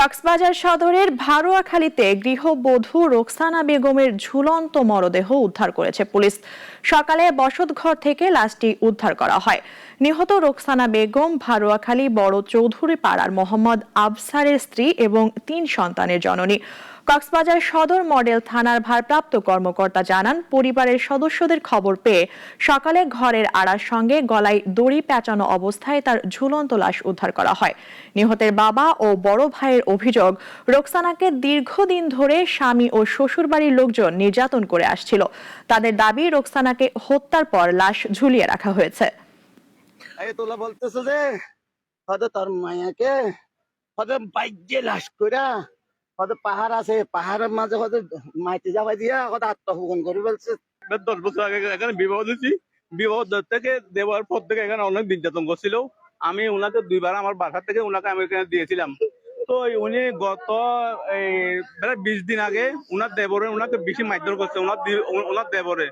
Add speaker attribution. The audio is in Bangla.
Speaker 1: কক্সবাজার সদরের ভারোয়াখালীতে গৃহবধূ রোকসানা বেগমের ঝুলন্ত মরদেহ উদ্ধার করেছে পুলিশ। সকালে বসতঘর থেকে লাশটি উদ্ধার করা হয়। নিহত রোকসানা বেগম ভারোয়াখালী বড় চৌধুরী পাড়ার মোহাম্মদ আবসারের স্ত্রী এবং তিন সন্তানের জননী। কক্সবাজার সদর মডেল থানার ভারপ্রাপ্ত কর্মকর্তা জানান, পরিবারের সদস্যদের খবর পেয়ে সকালে ঘরের আড়ার সঙ্গে গলায় দড়ি পেঁচানো অবস্থায় তার ঝুলন্ত লাশ উদ্ধার করা হয়। নিহতের বাবা ও বড় ভাইয়ের অভিযোগ, রোকসানাকে দীর্ঘদিন ধরে স্বামী ও শ্বশুরবাড়ির লোকজন নির্যাতন করে আসছিল। তাদের দাবি, রোকসানাকে হত্যার পর লাশ ঝুলিয়ে রাখা হয়েছে।
Speaker 2: বলতেছে যে তোর মায়াকে বাইক দিয়ে লাশ কইরা হয়তো পাহাড় আছে পাহাড়ের মাঝে হয়তো মাইতে যাওয়া দিয়া, হয়তো আত্মহোপন করে
Speaker 3: এবার দশ বছর আগে এখানে বিবাহ দিচ্ছি বিবাহ থেকে দেওয়ার পর থেকে এখানে অনেক নির্যাতন করছিল আমি ওনাকে দুইবার আমার বাসা থেকে ওনাকে আমি এখানে দিয়েছিলাম। তো উনি গত, এই বিশ দিন আগে ওনার দেবরে ওনাকে বেশি মারধর করছে ওনার ওনার দেবরে